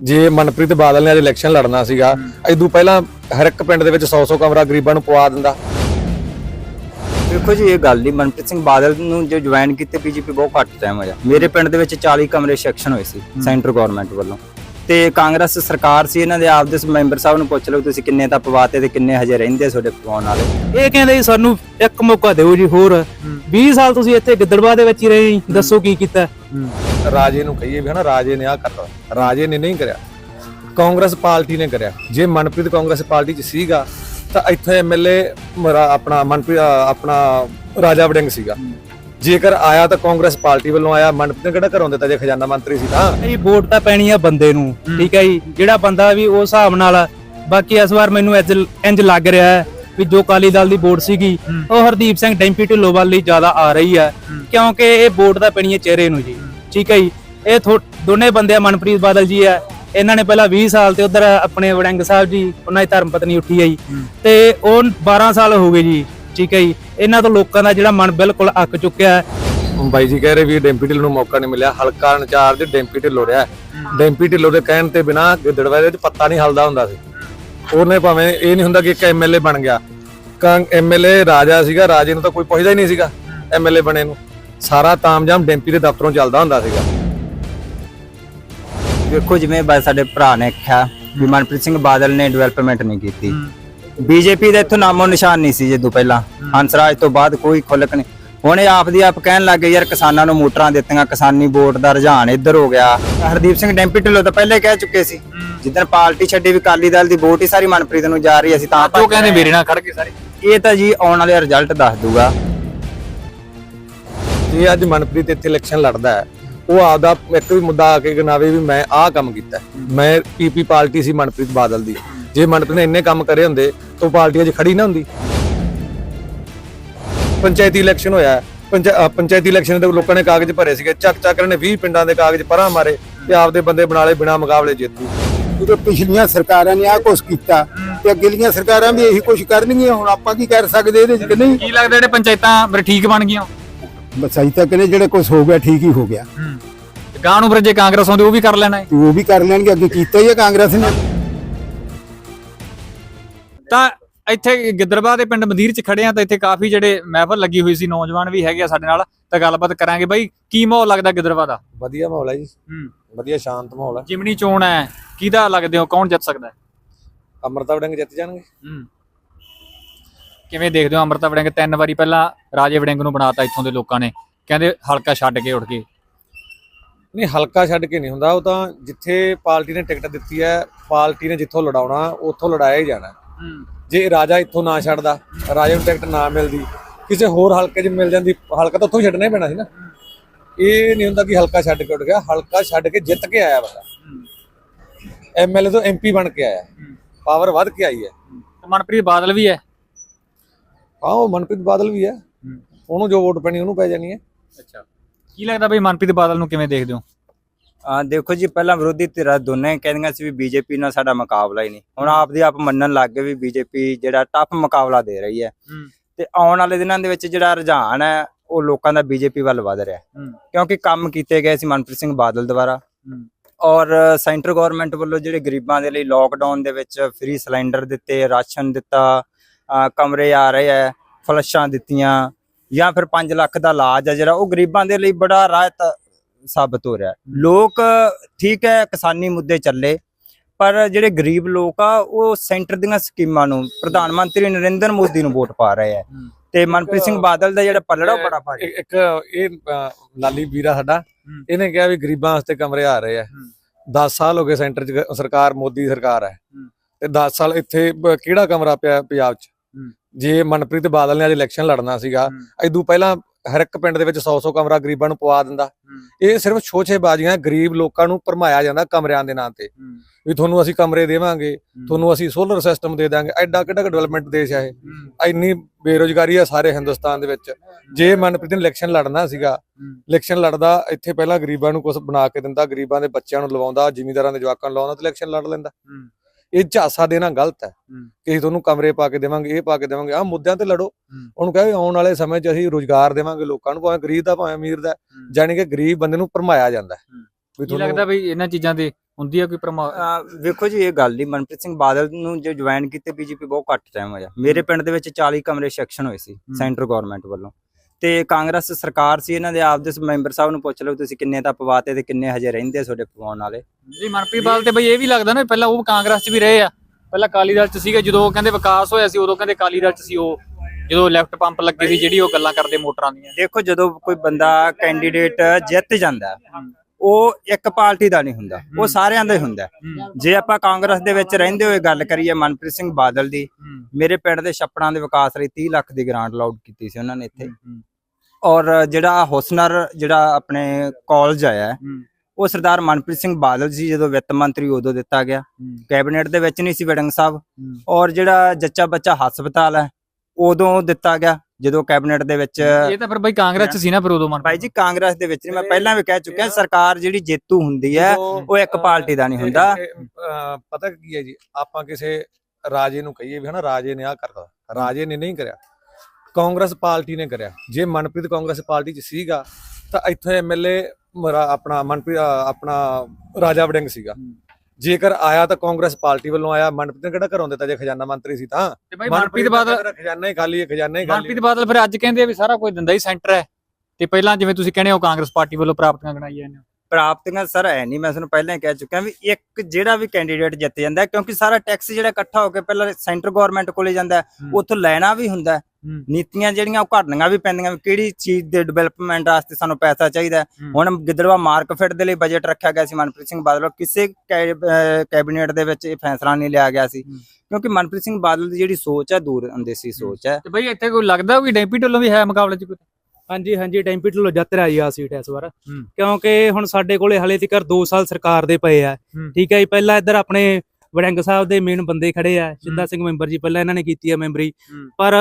ਜੇ ਮਨਪ੍ਰੀਤ ਬਾਦਲ ਨੇ ਅੱਜ ਇਲੈਕਸ਼ਨ ਲੜਨਾ ਸੀਗਾ ਇਦੋਂ ਪਹਿਲਾਂ ਹਰ ਇੱਕ ਪਿੰਡ ਦੇ ਵਿੱਚ 100-100 ਕਮਰਾ ਗਰੀਬਾਂ ਨੂੰ ਪਵਾ ਦਿੰਦਾ। ਦੇਖੋ ਜੀ ਇਹ ਗੱਲ ਨਹੀਂ ਮਨਪ੍ਰੀਤ ਸਿੰਘ ਬਾਦਲ ਨੂੰ ਜੋ ਜੁਆਇਨ ਕੀਤੇ ਬੀਜੇਪੀ ਬਹੁਤ ਘੱਟ ਟਾਈਮ ਹੋਇਆ। ਮੇਰੇ ਪਿੰਡ ਦੇ ਵਿੱਚ 40 ਕਮਰੇ ਸੈਕਸ਼ਨ ਹੋਏ ਸੀ ਸੈਂਟਰ ਗਵਰਨਮੈਂਟ ਵੱਲੋਂ। ਤੇ ਕਾਂਗਰਸ ਸਰਕਾਰ ਸੀ ਇਹਨਾਂ ਦੇ ਆਪਦੇ ਮੈਂਬਰ ਸਾਹਿਬ ਨੂੰ ਪੁੱਛ ਲਓ ਤੁਸੀਂ ਕਿੰਨੇ ਤਾਂ ਪਵਾਤੇ ਤੇ ਕਿੰਨੇ ਹਜੇ ਰਹਿੰਦੇ ਤੁਹਾਡੇ ਪਵਾਉਣ ਵਾਲੇ? ਇਹ ਕਹਿੰਦੇ ਜੀ ਸਾਨੂੰ ਇੱਕ ਮੌਕਾ ਦਿਓ ਜੀ ਹੋਰ। 20 ਸਾਲ ਤੁਸੀਂ ਇੱਥੇ ਗਿੱਦੜਵਾ ਦੇ ਵਿੱਚ ਹੀ ਰਹੇ ਦੱਸੋ ਕੀ ਕੀਤਾ। ਰਾਜੇ ਨੂੰ ਕਹੀਏ ਵੀ ਹਨਾ ਰਾਜੇ ਨੇ ਆ ਕਰਤਾ। ਰਾਜੇ ਨੇ ਨਹੀਂ ਕਰਿਆ। ਕਾਂਗਰਸ ਪਾਰਟੀ ਨੇ ਕਰਿਆ। ਜੇ ਮਨਪ੍ਰੀਤ ਕਾਂਗਰਸ ਪਾਰਟੀ 'ਚ ਸੀਗਾ ਤਾਂ ਇੱਥੇ ਐਮਐਲਏ ਆਪਣਾ ਮਨਪ੍ਰੀਤ ਆਪਣਾ ਰਾਜਾ ਵੜਿੰਗ ਸੀਗਾ। ਜੇਕਰ ਆਇਆ ਤਾਂ ਕਾਂਗਰਸ ਪਾਰਟੀ ਵੱਲੋਂ ਆਇਆ। ਮਨਪ੍ਰੀਤ ਨੇ ਕਿਹੜਾ ਘਰੋਂ ਦਿੱਤਾ ਜੇ ਖਜ਼ਾਨਾ ਮੰਤਰੀ ਸੀ ਤਾਂ? ਜੀ ਵੋਟ ਤਾਂ ਪੈਣੀ ਆ ਬੰਦੇ ਨੂੰ। ਠੀਕ ਹੈ ਜੀ? ਜਿਹੜਾ ਬੰਦਾ ਵੀ ਉਸ ਹਿਸਾਬ ਨਾਲ। ਬਾਕੀ ਇਸ ਵਾਰ ਮੈਨੂੰ ਇੰਜ ਲੱਗ ਰਿਹਾ ਹੈ ਵੀ ਜੋ ਕਾਲੀ ਦਲ ਦੀ ਵੋਟ ਸੀਗੀ ਉਹ ਹਰਦੀਪ ਸਿੰਘ ਡੈਂਪੀ ਢਿੱਲੋਂ ਵੱਲ ਹੀ ਜ਼ਿਆਦਾ ਆ ਰਹੀ ਹੈ। ਕਿਉਂਕਿ ਇਹ ਵੋਟ ਤਾਂ ਪੈਣੀ ਹੈ ਚਿਹਰੇ ਨੂੰ ਜੀ। ਠੀਕ ਹੈ ਜੀ। ਇਹ ਦੋਨੇ ਬੰਦੇ ਆ ਮਨਪ੍ਰੀਤ ਬਾਦਲ ਜੀ ਆ ਇਹਨਾਂ ਨੇ ਪਹਿਲਾਂ 20 ਸਾਲ ਤੇ ਉਧਰ ਆਪਣੇ ਵੜਿੰਗ ਸਾਹਿਬ ਜੀ ਉਹਨਾਂ ਦੀ ਧਰਮ ਪਤਨੀ ਉੱਠੀ ਆ ਜੀ। ਤੇ ਉਹ 12 ਸਾਲ ਹੋ ਗਏ ਜੀ ਠੀਕ ਹੈ ਜੀ। ਇਹਨਾਂ ਤੋਂ ਲੋਕਾਂ ਦਾ ਜਿਹੜਾ ਮਨ ਬਿਲਕੁਲ ਅੱਕ ਚੁੱਕਿਆ ਹੈ। ਬਾਈ ਜੀ ਕਹਿ ਰਹੇ ਵੀ ਡੈਂਪੀ ਢਿੱਲੋਂ ਨੂੰ ਮੌਕਾ ਨਹੀਂ ਮਿਲਿਆ। ਹਲਕਾ ਇੰਚਾਰਜ ਡੈਂਪੀ ਢਿੱਲੋਂ ਰਿਹਾ ਡੈਂਪੀ ਢਿੱਲੋਂ ਦੇ ਕਹਿਣ ਤੇ ਬਿਨਾ ਗਿੱਦੜਵੇ ਦੇ ਪੱਤਾ ਨਹੀਂ ਹਲਦਾ ਹੁੰਦਾ ਸੀ। ਉਹਨੇ ਭਾਵੇਂ ਇਹ ਨਹੀਂ ਹੁੰਦਾ ਕਿ ਇੱਕ ਐਮਐਲਏ ਬਣ ਗਿਆ। ਕਾਂ ਐਮਐਲਏ ਰਾਜਾ ਸੀਗਾ ਰਾਜੇ ਨੂੰ ਤਾਂ ਕੋਈ ਪੁੱਛਦਾ ਹੀ ਨਹੀਂ ਸੀਗਾ। ਐਮਐਲਏ ਬਣੇ ਨੂੰ। ਸਾਰਾ ਤਾਮਜਾਮ ਡੈਂਪੀ ਦੇ ਦਫ਼ਤਰੋਂ ਚੱਲਦਾ ਹੁੰਦਾ ਸੀਗਾ। ਵੇਖੋ ਜਿਵੇਂ ਬਾ ਸਾਡੇ ਭਰਾ ਨੇ ਕਿਹਾ ਵੀ ਮਨਪ੍ਰੀਤ ਸਿੰਘ ਬਾਦਲ ਨੇ ਡਿਵੈਲਪਮੈਂਟ ਨਹੀਂ ਕੀਤੀ। ਬੀਜੇਪੀ ਦਾ ਇੱਥੋਂ ਨਾਮੋ ਨਿਸ਼ਾਨ ਨਹੀਂ ਸੀ ਜਦੋਂ ਪਹਿਲਾਂ। ਹੰਸਰਾਜ ਤੋਂ ਬਾਅਦ ਕੋਈ ਖੁੱਲਕ ਨਹੀਂ। ਹੁਣ ਇਹ ਆਪ ਦੀ ਆਪ ਕਹਿਣ ਲੱਗੇ ਯਾਰ ਕਿਸਾਨਾਂ ਨੂੰ ਮੋਟਰਾਂ ਦਿੱਤੀਆਂ ਕਿਸਾਨੀ ਵੋਟ ਦਾ ਰੁਝਾਨ ਇੱਧਰ ਹੋ ਗਿਆ। ਹਰਦੀਪ ਸਿੰਘ ਡੈਂਪੀ ਢਿੱਲੋਂ ਤਾਂ ਪਹਿਲੇ ਕਹਿ ਚੁੱਕੇ ਸੀ। ਜਿੱਦਣ ਪਾਰਟੀ ਛੱਡੀ ਵੀ ਕਾਲੀ ਦਲ ਦੀ ਵੋਟ ਹੀ ਸਾਰੀ ਮਨਪ੍ਰੀਤ ਨੂੰ ਜਾ ਰਹੀ ਅਸੀਂ ਤਾਂ ਉਹ ਕਹਿੰਦੇ ਮੇਰੇ ਨਾਲ ਖੜ ਕੇ ਸਾਰੇ। ਇਹ ਤਾਂ ਜੀ ਆਉਣ ਵਾਲੇ ਰਿਜ਼ਲਟ ਦੱਸ ਦੂਗਾ ਜੇ ਅੱਜ ਮਨਪ੍ਰੀਤ ਇੱਥੇ ਇਲੈਕਸ਼ਨ ਲੜਦਾ ਹੈ। ਉਹ ਆਪਦਾ ਇੱਕ ਵੀ ਮੁੱਦਾ ਆ ਕੇ ਗਿਣਾਵੇ ਵੀ ਮੈਂ ਆਹ ਕੰਮ ਕੀਤਾ। ਮੈਂ ਪੀਪੀ ਪਾਰਟੀ ਸੀ ਮਨਪ੍ਰੀਤ ਬਾਦਲ ਦੀ। ਜੇ ਮਨਪ੍ਰੀਤ ਨੇ ਇੰਨੇ ਕੰਮ ਕਰੇ ਹੁੰਦੇ ਤਾਂ ਪਾਰਟੀ ਅੱਜ ਖੜੀ ਨਾ ਹੁੰਦੀ। ਪੰਚਾਇਤੀ ਇਲੈਕਸ਼ਨ ਹੋਇਆ ਪੰਚਾਇਤੀ ਇਲੈਕਸ਼ਨ ਦੇ ਲੋਕਾਂ ਨੇ ਕਾਗਜ਼ ਭਰੇ ਸੀਗੇ। ਚੱਕ ਚੱਕ ਨੇ 20 ਪਿੰਡਾਂ ਦੇ ਕਾਗਜ਼ ਪਰਾਂ ਮਾਰੇ ਤੇ ਆਪਦੇ ਬੰਦੇ ਬਣਾ ਲਏ ਬਿਨਾਂ ਮੁਕਾਬਲੇ ਜੇਤੂ ਜਦੋਂ ਪਿਛਲੀਆਂ ਸਰਕਾਰਾਂ ਨੇ ਆਹ ਕੁਛ ਕੀਤਾ ਤੇ ਅੱਗੇਲੀਆਂ ਸਰਕਾਰਾਂ ਵੀ ਇਹੀ ਕੁਛ ਕਰਨਗੀਆਂ। ਹੁਣ ਆਪਾਂ ਕੀ ਕਰ ਸਕਦੇ ਇਹਦੇ ਚ ਕਿ ਨਹੀਂ? ਕੀ ਲੱਗਦਾ ਜਿਹੜੇ ਪੰਚਾਇਤਾਂ ਫਿਰ ਠੀਕ ਬਣ ਗਈਆਂ? ਬਸ ਅਜੇ ਤੱਕ ਨੇ ਜਿਹੜੇ ਕੁਛ ਹੋ ਗਿਆ ਠੀਕ ਹੀ ਹੋ ਗਿਆ। ਤੇ ਗਾਂ ਨੂੰ ਫਿਰ ਜੇ ਕਾਂਗਰਸ ਆਉਂਦੀ ਉਹ ਵੀ ਕਰ ਲੈਣਾ ਹੈ। ਤੇ ਉਹ ਵੀ ਕਰ ਲੈਣਗੇ ਅੱਗੇ ਕੀਤਾ ਹੀ ਹੈ ਕਾਂਗਰਸ ਨੇ। ਤਾਂ ਇੱਥੇ ਗਿੱਦੜਬਾਹ ਦੇ ਪਿੰਡ ਮਦੀਰ ਚ ਖੜੇ ਆ ਤਾਂ ਇੱਥੇ ਕਾਫੀ ਜਿਹੜੇ ਮਹਿਫਲ ਲੱਗੀ ਹੋਈ ਸੀ ਨੌਜਵਾਨ ਵੀ ਹੈਗੇ ਆ ਸਾਡੇ ਨਾਲ ਤਾਂ ਗੱਲਬਾਤ ਕਰਾਂਗੇ। ਬਾਈ ਕੀ ਮਾਹੌਲ ਲੱਗਦਾ ਗਿੱਦੜਬਾਹ ਦਾ? ਵਧੀਆ ਮਾਹੌਲ ਹੈ ਜੀ। ਹੂੰ। ਵਧੀਆ ਸ਼ਾਂਤ ਮਾਹੌਲ ਹੈ। ਜਿਮਣੀ ਚੋਣ ਹੈ ਕਿਹਦਾ ਲੱਗਦੇ ਹੋ ਕੌਣ ਜਿੱਤ ਸਕਦਾ ਹੈ? ਅਮਰਤਾ ਵੜਿੰਗ ਜਿੱਤ ਜਾਣਗੇ। ਹੂੰ। ਕਿਵੇਂ ਦੇਖਦੇ ਹੋ ਅੰਮ੍ਰਿਤਾ ਵੜਿੰਗ? ਤਿੰਨ ਵਾਰੀ ਪਹਿਲਾਂ ਰਾਜੇ ਵੜਿੰਗ ਨੂੰ ਬਣਾਤਾ ਇੱਥੋਂ ਦੇ ਲੋਕਾਂ ਨੇ। ਕਹਿੰਦੇ ਹਲਕਾ ਛੱਡ ਕੇ ਉੱਠ ਕੇ ਨਹੀਂ ਹਲਕਾ ਛੱਡ ਕੇ ਨਹੀਂ ਹੁੰਦਾ। ਉਹ ਤਾਂ ਜਿੱਥੇ ਪਾਰਟੀ ਨੇ ਟਿਕਟ ਦਿੱਤੀ ਹੈ ਪਾਰਟੀ ਨੇ ਜਿੱਥੋਂ ਲੜਾਉਣਾ ਉੱਥੋਂ ਲੜਾਇਆ ਹੀ ਜਾਣਾ। ਜੇ ਰਾਜਾ ਇੱਥੋਂ ਨਾ ਛੱਡਦਾ ਰਾਜੇ ਨੂੰ ਟਿਕਟ ਨਾ ਮਿਲਦੀ ਕਿਸੇ ਹੋਰ ਹਲਕੇ 'ਚ ਮਿਲ ਜਾਂਦੀ ਹਲਕਾ ਤਾਂ ਉੱਥੋਂ ਛੱਡਣਾ ਹੀ ਪੈਣਾ ਸੀ ਨਾ। ਇਹ ਨਹੀਂ ਹੁੰਦਾ ਕਿ ਹਲਕਾ ਛੱਡ ਕੇ ਉੱਠ ਗਿਆ ਹਲਕਾ ਛੱਡ ਕੇ ਜਿੱਤ ਕੇ ਆਇਆ ਬੰਦਾ। ਐਮਐਲਏ ਤੋਂ ਐਮਪੀ ਬਣ ਕੇ ਆਇਆ। ਪਾਵਰ ਵੱਧ ਕੇ ਆਈ ਹੈ। ਮਨਪ੍ਰੀਤ ਬਾਦਲ ਵੀ ਹੈ। ਹਾਂ ਉਹ ਮਨਪ੍ਰੀਤ ਬਾਦਲ ਵੀ ਹੈ। ਉਹਨੂੰ ਜੋ ਵੋਟ ਪੈਣੀ ਉਹਨੂੰ ਪੈ ਜਾਣੀ ਹੈ। ਅੱਛਾ। ਕੀ ਲੱਗਦਾ ਬਈ ਮਨਪ੍ਰੀਤ ਬਾਦਲ ਨੂੰ ਕਿਵੇਂ ਦੇਖਦੇ ਹੋ? ਆ ਦੇਖੋ ਜੀ ਪਹਿਲਾਂ ਵਿਰੋਧੀ ਧਿਰਾਂ ਦੋਨੇ ਕਹਿੰਦੀਆਂ ਸੀ ਵੀ ਬੀਜੇਪੀ ਨਾਲ ਸਾਡਾ ਮੁਕਾਬਲਾ ਹੀ ਨਹੀਂ। ਹੁਣ ਆਪ ਦੀ ਆਪ ਮੰਨਣ ਲੱਗ ਗਏ ਵੀ ਬੀਜੇਪੀ ਜਿਹੜਾ ਟਫ ਮੁਕਾਬਲਾ ਦੇ ਰਹੀ ਹੈ। ਤੇ ਆਉਣ ਵਾਲੇ ਦਿਨਾਂ ਦੇ ਵਿੱਚ ਜਿਹੜਾ ਰੁਝਾਨ ਹੈ ਉਹ ਲੋਕਾਂ ਦਾ ਬੀਜੇਪੀ ਵੱਲ ਵਧ ਰਿਹਾ ਹੈ। ਕਿਉਂਕਿ ਕੰਮ ਕੀਤੇ ਗਏ ਸੀ ਮਨਪ੍ਰੀਤ ਸਿੰਘ ਬਾਦਲ ਦੁਆਰਾ। ਔਰ ਸੈਂਟਰ ਗਵਰਨਮੈਂਟ ਵੱਲੋਂ ਜਿਹੜੇ ਗਰੀਬਾਂ ਦੇ ਲਈ ਲੋਕਡਾਊਨ ਦੇ ਵਿੱਚ ਫ੍ਰੀ ਸਿਲੰਡਰ ਦਿੱਤੇ ਰਾਸ਼ਨ ਦਿੱਤਾ ਕਮਰੇ ਆ ਰਹੇ ਹੈ ਫਲਸ਼ਾਂ ਦਿੱਤੀਆਂ ਜਾਂ ਫਿਰ 5 ਲੱਖ ਦਾ ਇਲਾਜ ਆ ਜਿਹੜਾ ਉਹ ਗਰੀਬਾਂ ਦੇ ਲਈ ਬੜਾ ਰਾਹਤ ਸਾਬਤ ਹੋ ਰਿਹਾ। ਲੋਕ ਠੀਕ ਹੈ ਕਿਸਾਨੀ ਮੁੱਦੇ ਚੱਲੇ ਪਰ ਜਿਹੜੇ ਗਰੀਬ ਲੋਕ ਆ ਉਹ ਸੈਂਟਰ ਦੀਆਂ ਸਕੀਮਾਂ ਨੂੰ ਪ੍ਰਧਾਨ ਮੰਤਰੀ ਨਰਿੰਦਰ ਮੋਦੀ ਨੂੰ ਵੋਟ ਪਾ ਰਹੇ ਆ ਤੇ ਮਨਪ੍ਰੀਤ ਸਿੰਘ ਬਾਦਲ ਦਾ ਜਿਹੜਾ ਪੱਲੜਾ ਉਹ ਬੜਾ ਭਾਰੀ। ਇੱਕ ਇਹ ਲਾਲੀ ਵੀਰਾ ਸਾਡਾ ਇਹਨੇ ਕਿਹਾ ਵੀ ਗਰੀਬਾਂ ਵਾਸਤੇ ਕਮਰੇ ਆ ਰਹੇ ਆ 10 ਸਾਲ ਹੋ ਗਏ ਸੈਂਟਰ 'ਚ ਸਰਕਾਰ ਮੋਦੀ ਸਰਕਾਰ ਹੈ। ਤੇ 10 ਸਾਲ ਇੱਥੇ ਕਿਹੜਾ ਕਮਰਾ ਪਿਆ ਪੰਜਾਬ 'ਚ? ਜੇ ਮਨਪ੍ਰੀਤ ਬਾਦਲ ਨੇ ਅੱਜ ਇਲੈਕਸ਼ਨ ਲੜਨਾ ਸੀਗਾ ਇਦੋਂ ਪਹਿਲਾਂ ਹਰ ਇੱਕ ਪਿੰਡ ਦੇ ਵਿੱਚ 100-100 ਕਮਰਾ ਗਰੀਬਾਂ ਨੂੰ ਪਵਾ ਦਿੰਦਾ। ਇਹ ਸਿਰਫ ਛੋਛੇ ਬਾਜ਼ੀਆਂ ਗਰੀਬ ਲੋਕਾਂ ਨੂੰ ਭਰਮਾਇਆ ਜਾਂਦਾ ਕਮਰਿਆਂ ਦੇ ਨਾਂ ਤੇ। ਵੀ ਤੁਹਾਨੂੰ ਅਸੀਂ ਕਮਰੇ ਦੇਵਾਂਗੇ ਤੁਹਾਨੂੰ ਅਸੀਂ ਸੋਲਰ ਸਿਸਟਮ ਦੇ ਦਾਂਗੇ ਐਡਾ ਕਿੱਡਾ ਡਿਵੈਲਪਮੈਂਟ ਦੇਸ਼ ਹੈ ਇਹ। ਇੰਨੀ ਬੇਰੋਜ਼ਗਾਰੀ ਆ ਸਾਰੇ ਹਿੰਦੁਸਤਾਨ ਦੇ ਵਿੱਚ। ਜੇ ਮਨਪ੍ਰੀਤ ਨੇ ਇਲੈਕਸ਼ਨ ਲੜਨਾ ਸੀਗਾ ਇਲੈਕਸ਼ਨ ਲੜਦਾ ਇੱਥੇ ਪਹਿਲਾਂ ਗਰੀਬਾਂ ਨੂੰ ਕੁਝ ਬਣਾ ਕੇ ਦਿੰਦਾ ਗਰੀਬਾਂ ਦੇ ਬੱਚਿਆਂ ਨੂੰ ਲਵਾਉਂਦਾ ਜ਼ਿਮੀਂਦਾਰਾਂ ਦੇ ਜਵਾਕਾਂ ਨੂੰ ਲਾਉਂਦਾ ਤੇ ਇਲੈਕਸ਼ਨ ਲੜ ਲੈਂਦਾ। ਇਹ ਝਾਸਾ ਦੇਣਾ ਗਲਤ ਹੈ। ਕਿ ਅਸੀਂ ਤੁਹਾਨੂੰ ਕਮਰੇ ਪਾ ਕੇ ਦੇਵਾਂਗੇ ਇਹ ਪਾ ਕੇ ਦੇਵਾਂਗੇ ਆਹ ਮੁੱਦਿਆਂ ਤੇ ਲੜੋ। ਉਹਨੂੰ ਕਹੇ ਆਉਣ ਵਾਲੇ ਸਮੇਂ 'ਚ ਅਸੀਂ ਰੋਜ਼ਗਾਰ ਦੇਵਾਂਗੇ ਲੋਕਾਂ ਨੂੰ ਭਾਵੇਂ ਗਰੀਬ ਦਾ ਭਾਵੇਂ ਅਮੀਰ ਦਾ। ਜਾਣੀ ਕਿ ਗਰੀਬ ਬੰਦੇ ਨੂੰ ਭਰਮਾਇਆ ਜਾਂਦਾ ਹੈ। ਵੀ ਕੀ ਲੱਗਦਾ ਬਈ ਇਹਨਾਂ ਚੀਜ਼ਾਂ ਦੇ ਹੁੰਦੀ ਹੈ ਕੋਈ ਪ੍ਰਮਾ ਵੇਖੋ ਜੀ ਇਹ ਗੱਲ ਨਹੀਂ। ਮਨਪ੍ਰੀਤ ਸਿੰਘ ਬਾਦਲ ਨੂੰ ਜੋ ਜੁਆਇਨ ਕੀਤੇ ਬੀਜੇਪੀ ਬਹੁਤ ਘੱਟ ਟਾਈਮ ਹੋਇਆ। ਮੇਰੇ ਪਿੰਡ ਦੇ ਵਿੱਚ 40 ਕਮਰੇ ਸੈਕਸ਼ਨ ਹੋਏ ਸੀ ਸੈਂਟਰ ਗਵਰਨਮੈਂਟ ਵੱਲੋਂ। ਤੇ ਕਾਂਗਰਸ ਸਰਕਾਰ ਸੀ ਇਹਨਾਂ ਦੇ ਆਪਦੇ ਮੈਂਬਰ ਸਾਹਿਬ ਨੂੰ ਪੁੱਛ ਲਓ ਤੁਸੀਂ ਕਿੰਨੇ ਤਾਂ ਪਵਾਤੇ ਤੇ ਕਿੰਨੇ ਹਜੇ ਰਹਿੰਦੇ ਤੁਹਾਡੇ ਪਵਾਉਣ ਵਾਲੇ। ਜੀ ਮਨਪ੍ਰੀਤ ਬਾਦਲ ਤੇ ਬਈ ਇਹ ਵੀ ਲੱਗਦਾ ਨਾ ਪਹਿਲਾਂ ਉਹ ਕਾਂਗਰਸ 'ਚ ਵੀ ਰਹੇ ਆ। ਪਹਿਲਾਂ ਅਕਾਲੀ ਦਲ 'ਚ ਸੀਗੇ ਜਦੋਂ ਉਹ ਕਹਿੰਦੇ ਵਿਕਾਸ ਹੋਇਆ ਸੀ ਉਦੋਂ ਕਹਿੰਦੇ ਅਕਾਲੀ ਦਲ 'ਚ ਸੀ ਉਹ। ਜਦੋਂ ਲੈਫਟ ਪੰਪ ਲੱਗੇ ਸੀ ਜਿਹੜੀ ਉਹ ਗੱਲਾਂ ਕਰਦੇ ਮੋਟਰਾਂ ਦੀਆਂ। ਦੇਖੋ ਜਦੋਂ ਕੋਈ ਬੰਦਾ ਕੈਂਡੀਡੇਟ ਜਿੱਤ ਜਾਂਦਾ ਉਹ ਇੱਕ ਪਾਰਟੀ ਦਾ ਨਹੀਂ ਹੁੰਦਾ ਉਹ ਸਾਰਿਆਂ ਦਾ ਹੀ ਹੁੰਦਾ। ਜੇ ਆਪਾਂ ਕਾਂਗਰਸ ਦੇ ਵਿੱਚ ਰਹਿੰਦੇ ਹੋਏ ਗੱਲ ਕਰੀਏ ਮਨਪ੍ਰੀਤ ਸਿੰਘ ਬਾਦਲ ਦੀ ਮੇਰੇ ਪਿੰਡ ਦੇ ਛੱਪੜਾਂ ਦੇ ਵਿਕਾਸ ਲਈ 30 ਲੱਖ ਦੀ ਗ੍ਰਾਂਟ ਅਲਾਉਡ ਕੀਤੀ ਸੀ ਉਹਨਾਂ ਨੇ ਇੱਥੇ। ਔਰ ਜਿਹੜਾ ਹੁਸਨਰ ਜਿਹੜਾ ਆਪਣੇ ਕਾਲਜ ਆਇਆ ਹੈ, ਉਹ ਸਰਦਾਰ ਮਨਪ੍ਰੀਤ ਸਿੰਘ ਬਾਦਲ ਜੀ ਜਦੋਂ ਵਿੱਤ ਮੰਤਰੀ ਉਦੋਂ ਦਿੱਤਾ ਗਿਆ। ਕੈਬਨਿਟ ਦੇ ਵਿੱਚ ਨਹੀਂ ਸੀ ਵੜਿੰਗ ਸਾਹਿਬ। ਔਰ ਜਿਹੜਾ ਜੱਚਾ ਬੱਚਾ ਹਸਪਤਾਲ ਹੈ ਉਦੋਂ ਦਿੱਤਾ ਗਿਆ ਜਦੋਂ ਕੈਬਨਿਟ ਦੇ ਵਿੱਚ ਇਹ ਤਾਂ ਫਿਰ ਬਈ ਕਾਂਗਰਸ 'ਚ ਸੀ ਨਾ ਫਿਰ ਉਦੋਂ ਮਨ ਭਾਈ ਜੀ ਕਾਂਗਰਸ ਦੇ ਵਿੱਚ ਨਹੀਂ ਮੈਂ ਪਹਿਲਾਂ ਵੀ ਕਹਿ ਚੁੱਕਿਆ ਸਰਕਾਰ ਜਿਹੜੀ ਜੇਤੂ ਹੁੰਦੀ ਹੈ ਉਹ ਇੱਕ ਪਾਰਟੀ ਦਾ ਨਹੀਂ ਹੁੰਦਾ। ਪਤਾ ਕੀ ਹੈ ਜੀ ਆਪਾਂ ਕਿਸੇ ਰਾਜੇ ਨੂੰ ਕਹੀਏ ਵੀ ਹਨਾ ਰਾਜੇ ਨੇ ਆ ਕਰਦਾ ਰਾਜੇ ਨੇ ਨਹੀਂ ਕਰਿਆ। ਕਾਂਗਰਸ ਪਾਰਟੀ ਨੇ ਕਰਿਆ। ਜੇ ਮਨਪ੍ਰੀਤ ਕਾਂਗਰਸ ਪਾਰਟੀ 'ਚ ਸੀਗਾ ਤਾਂ ਇੱਥੇ ਐਮਐਲਏ ਆਪਣਾ ਮਨਪ੍ਰੀਤ ਆਪਣਾ ਰਾਜਾ ਵੜਿੰਗ ਸੀਗਾ। ਜੇਕਰ ਆਇਆ ਤਾਂ ਕਾਂਗਰਸ ਪਾਰਟੀ ਵੱਲੋਂ ਆਇਆ। ਮਨਪ੍ਰੀਤ ਨੇ ਕਿਹੜਾ ਘਰੋਂ ਦਿੱਤਾ ਜੇ ਖਜ਼ਾਨਾ ਮੰਤਰੀ ਸੀ ਤਾਂ? ਤੇ ਬਈ ਮਨਪ੍ਰੀਤ ਬਾਦਲ ਖਜ਼ਾਨਾ ਹੀ ਖਾਲੀ ਹੈ ਖਜ਼ਾਨਾ ਹੀ ਖਾਲੀ ਮਨਪ੍ਰੀਤ ਬਾਦਲ ਫਿਰ ਅੱਜ ਕਹਿੰਦੇ ਆ ਵੀ ਸਾਰਾ ਕੁਝ ਦਿੰਦਾ ਹੀ ਸੈਂਟਰ ਹੈ। ਤੇ ਪਹਿਲਾਂ ਜਿਵੇਂ ਤੁਸੀਂ ਕਹਿੰਦੇ ਹੋ ਕਾਂਗਰਸ ਪਾਰਟੀ ਵੱਲੋਂ ਪ੍ਰਾਪਤੀਆਂ ਗਣਾਈਆਂ ਨੇ ਪ੍ਰਾਪਤੀਆਂ ਸਰ ਹੈ ਨਹੀਂ ਮੈਂ ਤੁਹਾਨੂੰ ਪਹਿਲਾਂ ਹੀ ਕਹਿ ਚੁੱਕਿਆ ਵੀ ਇੱਕ ਜਿਹੜਾ ਵੀ ਕੈਂਡੀਡੇਟ ਜਿੱਤ ਜਾਂਦਾ ਕਿਉਂਕਿ ਸਾਰਾ ਟੈਕਸ ਜਿਹੜਾ ਇਕੱਠਾ ਹੋ ਕੇ ਪਹਿਲਾਂ ਸੈਂਟਰ ਗਵਰਨਮੈਂਟ ਕੋਲੇ ਜਾਂਦਾ। ਉੱਥੋਂ ਲੈਣਾ ਵੀ ਹੁੰਦਾ। ਨੀਤੀਆਂ ਜਿਹੜੀਆਂ ਉਹ ਘੜਨੀਆਂ ਵੀ ਪੈਂਦੀਆਂ ਵੀ ਕਿਹੜੀ ਚੀਜ਼ ਦੇ ਡਿਵੈਲਪਮੈਂਟ ਵਾਸਤੇ ਸਾਨੂੰ ਪੈਸਾ ਚਾਹੀਦਾ। ਹੁਣ ਗਿੱਦੜਵਾ ਮਾਰਕਫਿਟ ਦੇ ਲਈ ਬਜਟ ਰੱਖਿਆ ਗਿਆ ਸੀ ਮਨਪ੍ਰੀਤ ਸਿੰਘ ਬਾਦਲ ਵੱਲੋਂ। ਕਿਸੇ ਕੈ- ਕੈਬਨਿਟ ਦੇ ਵਿੱਚ ਇਹ ਫੈਸਲਾ ਨਹੀਂ ਲਿਆ ਗਿਆ ਸੀ। ਕਿਉਂਕਿ ਮਨਪ੍ਰੀਤ ਸਿੰਘ ਬਾਦਲ ਦੀ ਜਿਹੜੀ ਸੋਚ ਹੈ ਦੂਰ ਅੰਦੇਸੀ ਸੋਚ ਹੈ ਤੇ ਬਈ ਇੱਥੇ ਕੋਈ ਲੱਗਦਾ ਵੀ ਡੈਂਪੀ ਢਿੱਲੋਂ ਵੀ ਹੈ ਮੁਕਾਬਲੇ 'ਚ ਕੋਈ ਹਾਂਜੀ ਹਾਂਜੀ ਟੈਂਪੀ ਢਿੱਲੋਂ ਜਿੱਤ ਰਹੀ ਆ ਸੀਟ ਇਸ ਵਾਰ। ਕਿਉਂਕਿ ਹੁਣ ਸਾਡੇ ਕੋਲੇ ਹਲੇ ਤੱਕ 2 ਸਾਲ ਸਰਕਾਰ ਦੇ ਪਏ ਆ। ਠੀਕ ਹੈ ਜੀ ਪਹਿਲਾਂ ਇੱਧਰ ਆਪਣੇ ਵੜਿੰਗ ਸਾਹਿਬ ਦੇ ਮੇਨ ਬੰਦੇ ਖੜੇ ਆ ਸ਼ਿੰਦਾ ਸਿੰਘ ਮੈਂਬਰ ਜੀ ਪਹਿਲਾਂ ਇਹਨਾਂ ਨੇ ਕੀਤੀ ਆ ਮੈਂਬਰੀ। ਪਰ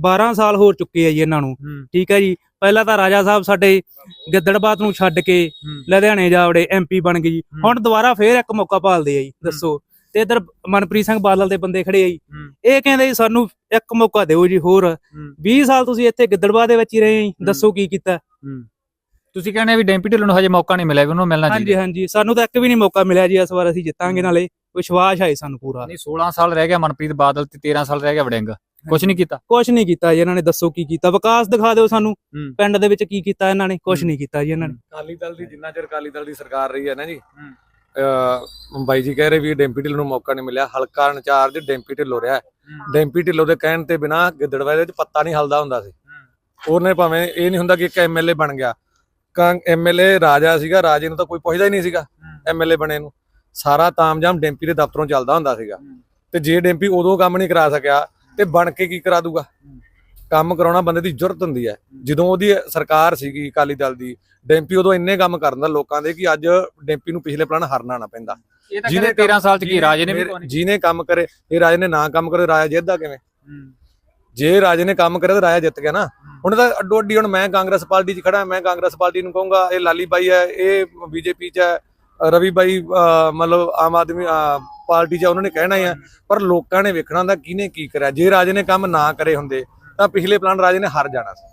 12 ਸਾਲ ਹੋਰ ਚੁੱਕੇ ਆ ਜੀ ਇਹਨਾਂ ਨੂੰ। ਠੀਕ ਹੈ ਜੀ। ਪਹਿਲਾਂ ਤਾਂ ਰਾਜਾ ਸਾਹਿਬ ਸਾਡੇ ਗਿੱਦੜਬਾਦ ਨੂੰ ਛੱਡ ਕੇ ਲੁਧਿਆਣੇ ਜਾਵੜੇ ਐਮਪੀ ਬਣ ਗਏ ਜੀ। ਹੂੰ। ਹੁਣ ਦੁਬਾਰਾ ਫੇਰ ਇੱਕ ਮੌਕਾ ਭਾਲਦੇ ਆ ਜੀ ਦੱਸੋ। ਤੇ ਇੱਧਰ ਮਨਪ੍ਰੀਤ ਸਿੰਘ ਬਾਦਲ ਦੇ ਬੰਦੇ ਖੜੇ ਆ ਜੀ। ਹੂੰ। ਇਹ ਕਹਿੰਦੇ ਜੀ ਸਾਨੂੰ ਇੱਕ ਮੌਕਾ ਦਿਓ ਜੀ ਹੋਰ। 20 ਸਾਲ ਤੁਸੀਂ ਇੱਥੇ ਗਿੱਦੜਬਾਦ ਦੇ ਵਿੱਚ ਹੀ ਰਹੇ ਜੀ। ਦੱਸੋ ਕੀ ਕੀਤਾ। ਤੁਸੀਂ ਕਹਿੰਦੇ ਵੀ ਡੈਂਪੀ ਢਿੱਲੋਂ ਨੂੰ ਹਜੇ ਮੌਕਾ ਨਹੀਂ ਮਿਲਿਆ ਵੀ ਉਹਨੂੰ ਮਿਲਣਾ ਹਾਂਜੀ ਚਾਹੀਦਾ। ਹਾਂਜੀ। ਸਾਨੂੰ ਤਾਂ ਇੱਕ ਵੀ ਨਹੀਂ ਮੌਕਾ ਮਿਲਿਆ ਜੀ ਇਸ ਵਾਰ ਅਸੀਂ ਜਿੱਤਾਂਗੇ ਨਾਲੇ। ਵਿਸ਼ਵਾਸ ਹੈ ਸਾਨੂੰ ਪੂਰਾ। ਨਹੀਂ 16 ਸਾਲ ਰਹਿ ਗਿਆ ਮਨਪ੍ਰੀਤ ਬਾਦਲ ਤੇ 13 ਸਾਲ ਰਹਿ ਗਿਆ ਵੜਿੰਗ। ਕੁਝ ਨਹੀਂ ਕੀਤਾ। ਕੁਝ ਨਹੀਂ ਕੀਤਾ ਜੀ ਇਹਨਾਂ ਨੇ ਦੱਸੋ ਕੀ ਕੀਤਾ? ਵਿਕਾਸ ਦਿਖਾ ਦਿਓ ਸਾਨੂੰ। ਹੂੰ। ਪਿੰਡ ਦੇ ਵਿੱਚ ਕੀ ਕੀਤਾ ਇਹਨਾਂ ਨੇ? ਕੁਝ ਹੂੰ। ਨਹੀਂ ਕੀਤਾ ਜੀ ਇਹਨਾਂ ਨੇ। ਅਕਾਲੀ ਦਲ ਦੀ ਜਿੰਨਾ ਚਿਰ ਅਕਾਲੀ ਦਲ ਦੀ ਸਰਕਾਰ ਰਹੀ ਹੈ ਨਾ ਜੀ ਅਹ ਬਾਈ ਜੀ ਕਹਿ ਰਹੇ ਵੀ ਡੈਂਪੀ ਢਿੱਲੋਂ ਨੂੰ ਮੌਕਾ ਨਹੀਂ ਮਿਲਿਆ ਹਲਕਾ ਇੰਚਾਰਜ ਡੈਂਪੀ ਢਿੱਲੋਂ ਰਿਹਾ ਹੈ। ਡੈਂਪੀ ਢਿੱਲੋਂ ਦੇ ਕਹਿਣ ਤੇ ਬਿਨਾ ਗਿੱਦੜਵਾ ਦੇ ਵਿੱਚ ਪੱਤਾ ਨਹੀਂ ਹਲਦਾ ਹੁੰਦਾ ਸੀ। ਉਹਨੇ ਭਾਵੇਂ ਇਹ ਨਹੀਂ ਹੁੰਦਾ ਕਿ ਇੱਕ ਐਮਐਲਏ ਬਣ ਗਿਆ। ਕਾਂ ਐਮਐਲਏ ਰਾਜਾ ਸੀਗਾ ਰਾਜੇ ਨੂੰ ਤਾਂ ਕੋਈ ਪੁੱਛਦਾ ਹੀ ਨਹੀਂ ਸੀਗਾ ਐਮਐਲਏ ਬਣੇ ਨੂੰ। ਸਾਰਾ ਤਾਮਜਾਮ ਡੈਂਪੀ ਦੇ ਦਫ਼ਤਰੋਂ ਚੱਲਦਾ ਹੁੰਦਾ ਸੀਗਾ। ਤੇ ਜੇ ਡੈਂਪੀ ਉਦੋਂ ਕੰਮ ਨਹੀਂ ਕਰਾ ਸਕਿਆ ਤੇ ਬਣ ਕੇ ਕੀ ਕਰਾ ਦੂਗਾ? ਕੰਮ ਕਰਾਉਣਾ ਬੰਦੇ ਦੀ ਜ਼ਰੂਰਤ ਹੁੰਦੀ ਹੈ। ਜਦੋਂ ਉਹਦੀ ਸਰਕਾਰ ਸੀਗੀ ਅਕਾਲੀ ਦਲ ਦੀ ਡੈਂਪੀ ਉਦੋਂ ਇੰਨੇ ਕੰਮ ਕਰਨ ਦਾ ਲੋਕਾਂ ਦੇ ਕਿ ਅੱਜ ਡੈਂਪੀ ਨੂੰ ਪਿਛਲੇ ਪਲਾਨ ਹਰਨਾ ਨਾ ਪੈਂਦਾ। ਜਿਹਨੇ ਕਹਿੰਦੇ 13 ਸਾਲ 'ਚ ਕੀ ਰਾਜੇ ਨੇ ਜਿਹਨੇ ਕੰਮ ਕਰੇ ਇਹ ਰਾਜੇ ਨੇ ਨਾ ਕੰਮ ਕਰੇ ਰਾਜਾ ਜਿੱਤਦਾ ਕਿਵੇਂ? ਜੇ ਰਾਜੇ ਨੇ ਕੰਮ ਕਰਿਆ ਤਾਂ ਰਾਜਾ ਜਿੱਤ ਗਿਆ ਨਾ। ਹੁਣ ਤਾਂ ਅੱਡੋ ਅੱਡੀ ਹੁਣ ਮੈਂ ਕਾਂਗਰਸ ਪਾਰਟੀ 'ਚ ਖੜਾ ਮੈਂ ਕਾਂਗਰਸ ਪਾਰਟੀ ਨੂੰ ਕਹੂੰਗਾ ਇਹ ਲਾਲੀ ਬਾਈ ਹੈ ਇਹ ਬੀਜੇਪੀ 'ਚ ਹੈ ਰਵੀ ਬਾਈ ਮਤਲਬ ਆਮ ਆਦਮੀ ਪਾਰਟੀ 'ਚ ਉਹਨਾਂ ਨੇ ਕਹਿਣਾ ਹੀ ਆ ਪਰ ਲੋਕਾਂ ਨੇ ਵੇਖਣਾ ਹੁੰਦਾ ਕਿਹਨੇ ਕੀ ਕਰਿਆ ਜੇ ਰਾਜੇ ਨੇ ਕੰਮ ਨਾ ਕਰੇ ਹੁੰਦੇ ਤਾਂ ਪਿਛਲੇ ਪਲਾਨ ਰਾਜੇ ਨੇ ਹਾਰ ਜਾਣਾ ਸੀ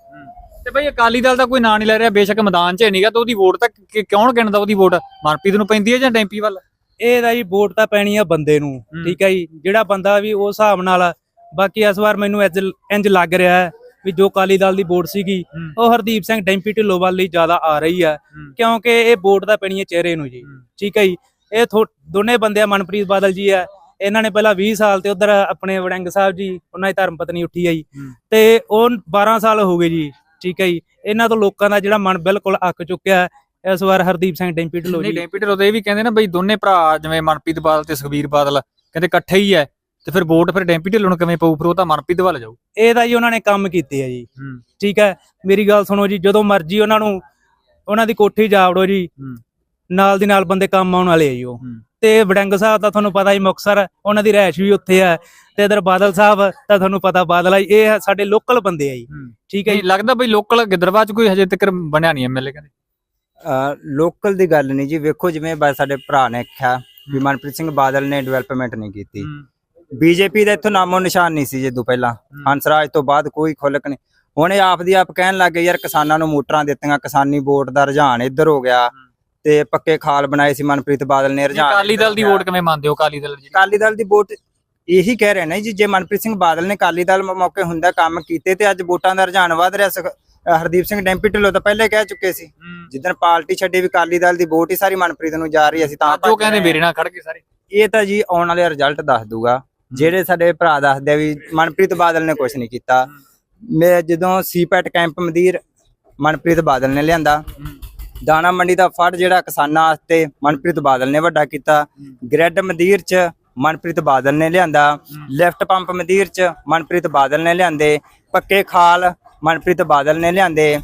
ਤੇ ਬਈ ਅਕਾਲੀ ਦਲ ਦਾ ਕੋਈ ਨਾਂ ਨਹੀਂ ਲੈ ਰਿਹਾ ਬੇਸ਼ੱਕ ਮੈਦਾਨ 'ਚ ਨਹੀਂਗਾ ਤਾਂ ਉਹਦੀ ਵੋਟ ਤਾਂ ਕਿ- ਕੌਣ ਗਿਣਦਾ ਉਹਦੀ ਵੋਟ ਮਨਪ੍ਰੀਤ ਨੂੰ ਪੈਂਦੀ ਹੈ ਜਾਂ ਡੈਂਪੀ ਵੱਲ ਇਹ ਤਾਂ ਜੀ ਵੋਟ ਤਾਂ ਪੈਣੀ ਆ ਬੰਦੇ ਨੂੰ। ਠੀਕ ਹੈ ਜੀ ਜਿਹੜਾ ਬੰਦਾ ਵੀ ਉਸ ਹਿਸਾਬ ਨਾਲ। ਬਾਕੀ ਇਸ ਵਾਰ ਮੈਨੂੰ ਇੰਜ ਇੰਜ ਲੱਗ ਰਿਹਾ ਹੈ ਵੀ ਜੋ ਕਾਲੀ ਦਲ ਦੀ ਵੋਟ ਸੀਗੀ ਹੂੰ। ਉਹ ਹਰਦੀਪ ਸਿੰਘ ਡੈਂਪੀ ਢਿੱਲੋਂ ਵੱਲ ਹੀ ਜ਼ਿਆਦਾ ਆ ਰਹੀ ਹੈ ਹੂੰ। ਕਿਉਂਕਿ ਇਹ ਵੋਟ ਤਾਂ ਪੈਣੀ ਹੈ ਚਿਹਰੇ ਨੂੰ ਜੀ ਹੂੰ। ਠੀਕ ਹੈ ਜੀ ਇਹ ਦੋਨੇ ਬੰਦੇ ਆ ਮਨਪ੍ਰੀਤ ਬਾਦਲ ਜੀ ਆ ਇਹਨਾਂ ਨੇ ਪਹਿਲਾਂ 20 ਸਾਲ ਤੇ ਉਧਰ ਆਪਣੇ ਵੜਿੰਗ ਸਾਹਿਬ ਜੀ ਉਹਨਾਂ ਦੀ ਧਰਮ ਪਤਨੀ ਉੱਠੀ ਆ ਜੀ ਹੂੰ। ਤੇ ਉਹ 12 ਸਾਲ ਹੋ ਗਏ ਜੀ ਠੀਕ ਹੈ ਜੀ ਇਹਨਾਂ ਤੋਂ ਲੋਕਾਂ ਦਾ ਜਿਹੜਾ ਮਨ ਬਿਲਕੁਲ ਅੱਕ ਚੁੱਕਿਆ ਹੈ। ਇਸ ਵਾਰ ਹਰਦੀਪ ਸਿੰਘ ਡੈਂਪੀ ਢਿੱਲੋਂ ਨਹੀਂ ਜੀ ਡੈਂਪੀ ਢਿੱਲੋਂ ਤਾਂ ਇਹ ਵੀ ਕਹਿੰਦੇ ਨਾ ਬਈ ਦੋਨੇ ਭਰਾ ਜਿਵੇਂ ਮਨਪ੍ਰੀਤ ਬਾਦਲ ਤੇ ਸੁਖਬੀਰ ਬਾਦਲ ਕਹਿੰਦੇ ਇਕੱਠੇ ਹੀ ਹੈ ਤੇ ਫਿਰ ਵੋਟ ਫਿਰ ਡੈਂਪੀ ਢਿੱਲੋਂ ਨੂੰ ਕਿਵੇਂ ਪਊ? ਫਿਰ ਉਹ ਤਾਂ ਮਨਪ੍ਰੀਤ ਵੱਲ ਜਾਊ। ਇਹ ਤਾਂ ਜੀ ਉਹਨਾਂ ਨੇ ਕੰਮ ਕੀਤੇ ਆ ਜੀ। ਠੀਕ ਹੈ ਮੇਰੀ ਗੱਲ ਸੁਣੋ ਜੀ ਜਦੋਂ ਮਰਜ਼ੀ ਉਹਨਾਂ ਨੂੰ ਉਹਨਾਂ ਦੀ ਕੋਠੀ ਜਾਵੜੋ ਜੀ। ਨਾਲ ਦੀ ਨਾਲ ਬੰਦੇ ਕੰਮ ਆਉਣ ਵਾਲੇ ਆ ਜੀ ਉਹ। ਤੇ ਵੜੰਗ ਸਾਹਿਬ ਦਾ ਤੁਹਾਨੂੰ ਪਤਾ ਹੀ ਮੁਕਸਰ ਉਹਨਾਂ ਦੀ ਰਹਿਸ਼ ਵੀ ਉੱਥੇ ਆ। ਤੇ ਇਧਰ ਬਾਦਲ ਸਾਹਿਬ ਤਾਂ ਤੁਹਾਨੂੰ ਪਤਾ ਬਾਦਲ ਆ ਇਹ ਸਾਡੇ ਲੋਕਲ ਬੰਦੇ ਆ ਜੀ। ਠੀਕ ਹੈ ਜੀ। ਲੱਗਦਾ ਬਈ ਲੋਕਲ ਗਿੱਦੜਵਾ ਕੋਈ ਹਜੇ ਤੱਕ ਬਣਿਆ ਨਹੀਂ ਐਮਐਲਏ ਕਹਿੰਦੇ। ਲੋਕਲ ਦੀ ਗੱਲ ਨਹੀਂ ਜੀ ਵੇਖੋ ਜਿਵੇਂ ਬਸ ਸਾਡੇ ਭਰਾ ਨੇ ਕਿਹਾ ਵੀ ਮਨਪ੍ਰੀਤ ਸਿੰਘ ਬਾਦਲ ਨੇ ਡਿਵੈਲਪਮੈਂਟ ਨਹੀਂ ਕੀਤੀ। ਬੀਜੇਪੀ ਦਾ ਇੱਥੋਂ ਨਾਮੋ ਨਿਸ਼ਾਨ ਨਹੀਂ ਸੀ ਜਦੋਂ ਪਹਿਲਾਂ। ਹੰਸਰਾਜ ਤੋਂ ਬਾਅਦ ਕੋਈ ਖੁੱਲਕ ਨਹੀਂ। ਹੁਣ ਇਹ ਆਪ ਦੀ ਆਪ ਕਹਿਣ ਲੱਗੇ ਯਾਰ ਕਿਸਾਨਾਂ ਨੂੰ ਮੋਟਰਾਂ ਦਿੱਤੀਆਂ ਕਿਸਾਨੀ ਵੋਟ ਦਾ ਰੁਝਾਨ ਇੱਧਰ ਹੋ ਗਿਆ। ਤੇ ਪੱਕੇ ਖਾਲ ਬਣਾਏ ਸੀ ਮਨਪ੍ਰੀਤ ਬਾਦਲ ਨੇ ਰੁਝਾਨ ਅਕਾਲੀ ਦਲ ਦੀ ਵੋਟ ਕਿਵੇਂ ਮੰਨਦੇ ਹੋ ਅਕਾਲੀ ਦਲ ਜੀ? ਅਕਾਲੀ ਦਲ ਦੀ ਵੋਟ ਇਹੀ ਕਹਿ ਰਹੇ ਨੇ ਜੀ ਜੇ ਮਨਪ੍ਰੀਤ ਸਿੰਘ ਬਾਦਲ ਨੇ ਅਕਾਲੀ ਦਲ ਮੌਕੇ ਹੁੰਦਾ ਕੰਮ ਕੀਤੇ ਤੇ ਅੱਜ ਵੋਟਾਂ ਦਾ ਰੁਝਾਨ ਵਧ ਰਿਹਾ। ਅਹ ਹਰਦੀਪ ਸਿੰਘ ਡੈਂਪੀ ਢਿੱਲੋਂ ਤਾਂ ਪਹਿਲੇ ਕਹਿ ਚੁੱਕੇ ਸੀ ਜਿੱਦਣ ਪਾਰਟੀ ਛੱਡੀ ਵੀ ਅਕਾਲੀ ਦਲ ਦੀ ਵੋਟ ਹੀ ਸਾਰੀ ਮਨਪ੍ਰੀਤ ਨੂੰ ਜਾ ਰਹੀ ਅਸੀਂ ਤਾਂ ਉਹ ਕਹਿੰਦੇ ਮੇਰੇ ਨਾਲ ਖੜ ਕੇ ਸਾਰੇ। ਇਹ ਤਾਂ ਜੀ ਆਉਣ ਵਾਲੇ ਰਿਜ਼ਲਟ ਦੱਸ ਦੂਗਾ। ਜਿਹੜੇ ਸਾਡੇ ਭਰਾ ਦੱਸਦੇ ਆ ਵੀ ਮਨਪ੍ਰੀਤ ਬਾਦਲ ਨੇ ਕੁਝ ਨਹੀਂ ਕੀਤਾ। ਮੈਂ ਜਦੋਂ ਸੀਪੈਟ ਕੈਂਪ ਮਦੀਰ ਮਨਪ੍ਰੀਤ ਬਾਦਲ ਨੇ ਲਿਆਂਦਾ ਦਾਣਾ ਮੰਡੀ ਦਾ ਫੜ ਜਿਹੜਾ ਕਿਸਾਨਾਂ ਵਾਸਤੇ ਮਨਪ੍ਰੀਤ ਬਾਦਲ ਨੇ ਵੱਡਾ ਕੀਤਾ ਗ੍ਰੈਡ ਮਦੀਰ ਚ ਮਨਪ੍ਰੀਤ ਬਾਦਲ ਨੇ ਲਿਆਂਦਾ ਲੈਫਟ ਪੰਪ ਮਦੀਰ ਚ ਮਨਪ੍ਰੀਤ ਬਾਦਲ ਨੇ ਲਿਆਂਦੇ ਪੱਕੇ ਖਾਲ ਮਨਪ੍ਰੀਤ ਬਾਦਲ ਨੇ ਲਿਆਂਦੇ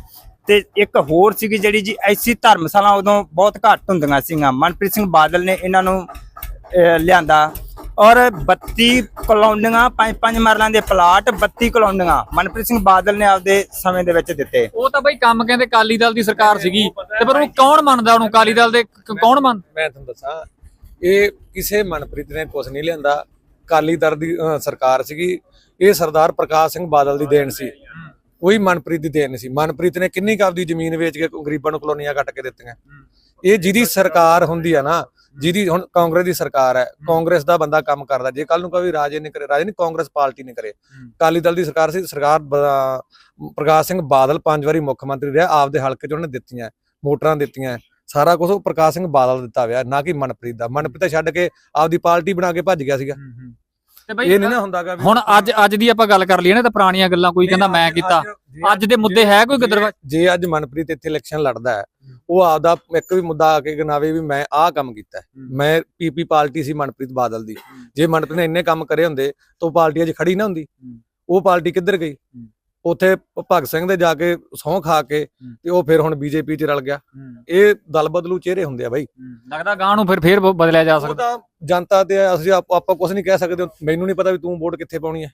ਤੇ ਇੱਕ ਹੋਰ ਸੀਗੀ ਜਿਹੜੀ ਜੀ ਐਸੀ ਧਰਮਸ਼ਾਲਾ ਉਦੋਂ ਬਹੁਤ ਘੱਟ ਹੁੰਦੀਆਂ ਸੀਗੀਆਂ। ਮਨਪ੍ਰੀਤ ਸਿੰਘ ਬਾਦਲ ਨੇ ਇਹਨਾਂ ਨੂੰ ਲਿਆਂਦਾ। ਔਰ 32 ਕਲੋਨੀਆਂ ਪੰਜ ਪੰਜ ਮਰਲਾਂ ਦੇ ਪਲਾਟ 32 ਕਲੋਨੀਆਂ ਮਨਪ੍ਰੀਤ ਸਿੰਘ ਬਾਦਲ ਨੇ ਆਪਦੇ ਸਮੇਂ ਦੇ ਵਿੱਚ ਦਿੱਤੇ। ਉਹ ਤਾਂ ਬਈ ਕੰਮ ਕਹਿੰਦੇ ਅਕਾਲੀ ਦਲ ਦੀ ਸਰਕਾਰ ਸੀਗੀ। ਤੇ ਪਰ ਉਹ ਕੌਣ ਮੰਨਦਾ ਉਹਨੂੰ? ਅਕਾਲੀ ਦਲ ਦੇ ਕੌਣ ਮੰਨ ਮੈਂ ਤੁਹਾਨੂੰ ਦੱਸਾਂ ਇਹ ਕਿਸੇ ਮਨਪ੍ਰੀਤ ਨੇ ਕੁਝ ਨਹੀਂ ਲਿਆਂਦਾ। ਕਾਲੀ ਦਰ ਦੀ ਸਰਕਾਰ ਸੀਗੀ। ਇਹ ਸਰਦਾਰ ਪ੍ਰਕਾਸ਼ ਸਿੰਘ ਬਾਦਲ ਦੀ ਦੇਣ ਸੀ। ਕੋਈ ਮਨਪ੍ਰੀਤ ਦੀ ਦੇਣ ਨਹੀਂ ਸੀ। ਮਨਪ੍ਰੀਤ ਨੇ ਕਿੰਨੀ ਕੁ ਆਪਦੀ ਜ਼ਮੀਨ ਵੇਚ ਕੇ ਗਰੀਬਾਂ ਨੂੰ ਕਲੋਨੀਆਂ ਕੱਟ ਕੇ ਦਿੱਤੀਆਂ। ਇਹ ਜਿਹਦੀ ਸਰਕਾਰ ਹੁੰਦੀ ਆ ਨਾ ਜਿਹਦੀ ਹੁਣ ਕਾਂਗਰਸ ਦੀ ਸਰਕਾਰ ਹੈ ਕਾਂਗਰਸ ਦਾ ਬੰਦਾ ਕੰਮ ਕਰਦਾ ਜੇ ਕੱਲ ਨੂੰ ਕੋਈ ਰਾਜੇ ਨੇ ਕਰੇ ਰਾਜੇ ਨਹੀਂ ਕਾਂਗਰਸ ਪਾਰਟੀ ਨੇ ਕਰੇ ਕਾਲੀ ਦਲ ਦੀ ਸਰਕਾਰ ਸੀ ਸਰਕਾਰ ਪ੍ਰਕਾਸ਼ ਸਿੰਘ ਬਾਦਲ ਪੰਜ ਵਾਰੀ ਮੁੱਖ ਮੰਤਰੀ ਰਿਹਾ ਆਪਦੇ ਹਲਕੇ ਚ ਉਹਨੇ ਦਿੱਤੀਆਂ ਮੋਟਰਾਂ ਦਿੱਤੀਆਂ ਸਾਰਾ ਕੁਝ ਉਹ ਪ੍ਰਕਾਸ਼ ਸਿੰਘ ਬਾਦਲ ਦਿੱਤਾ ਹੋਇਆ ਨਾ ਕਿ ਮਨਪ੍ਰੀਤ ਦਾ। ਮਨਪ੍ਰੀਤ ਛੱਡ ਕੇ ਆਪਦੀ ਪਾਰਟੀ ਬਣਾ ਕੇ ਭੱਜ ਗਿਆ ਸੀਗਾ। ਤੇ ਬਈ ਇਹ ਨਹੀਂ ਨਾ ਹੁੰਦਾਗਾ ਹੁਣ ਅੱਜ ਅੱਜ ਦੀ ਆਪਾਂ ਗੱਲ ਕਰ ਲਈਏ ਨਾ ਤਾਂ ਪੁਰਾਣੀਆਂ ਗੱਲਾਂ ਕੋਈ ਕਹਿੰਦਾ ਮੈਂ ਕੀਤਾ। ਅੱਜ ਦੇ ਮੁੱਦੇ ਹੈ ਕੋਈ ਗਦਰਵਾ ਜੇ ਅੱਜ ਮਨਪ੍ਰੀਤ ਇੱਥੇ ਇਲੈਕਸ਼ਨ ਲੜਦਾ ਹੈ। ਉਹ ਆਪਦਾ ਇੱਕ ਵੀ ਮੁੱਦਾ ਆ ਕੇ ਗਿਣਾਵੇ ਵੀ ਮੈਂ ਆਹ ਕੰਮ ਕੀਤਾ। ਮੈਂ ਪੀਪੀ ਪਾਰਟੀ ਸੀ ਮਨਪ੍ਰੀਤ ਬਾਦਲ ਦੀ। ਜੇ ਮਨਪ੍ਰੀਤ ਨੇ ਇੰਨੇ ਕੰਮ ਕਰੇ ਹੁੰਦੇ ਤਾਂ ਉਹ ਪਾਰਟੀ ਅੱਜ ਖੜੀ ਨਾ ਹੁੰਦੀ। ਉਹ ਪਾਰਟੀ ਕਿੱਧਰ ਗਈ? ਉੱਥੇ ਭਗਤ ਸਿੰਘ ਦੇ ਜਾ ਕੇ ਸਹੁੰ ਖਾ ਕੇ ਤੇ ਉਹ ਫਿਰ ਹੁਣ ਬੀਜੇਪੀ 'ਚ ਰਲ ਗਿਆ। ਇਹ ਦਲ ਬਦਲੂ ਚਿਹਰੇ ਹੁੰਦੇ ਆ ਬਾਈ। ਲੱਗਦਾ ਗਾਂ ਨੂੰ ਫਿਰ ਫੇਰ ਬਦਲਿਆ ਜਾ ਸਕਦਾ। ਜਨਤਾ ਤੇ ਅਸੀਂ ਆਪ- ਕੁਝ ਨਹੀਂ ਕਹਿ ਸਕਦੇ। ਮੈਨੂੰ ਨਹੀਂ ਪਤਾ ਵੀ ਤੂੰ ਵੋਟ ਕਿੱਥੇ ਪਾਉਣੀ ਹੈ।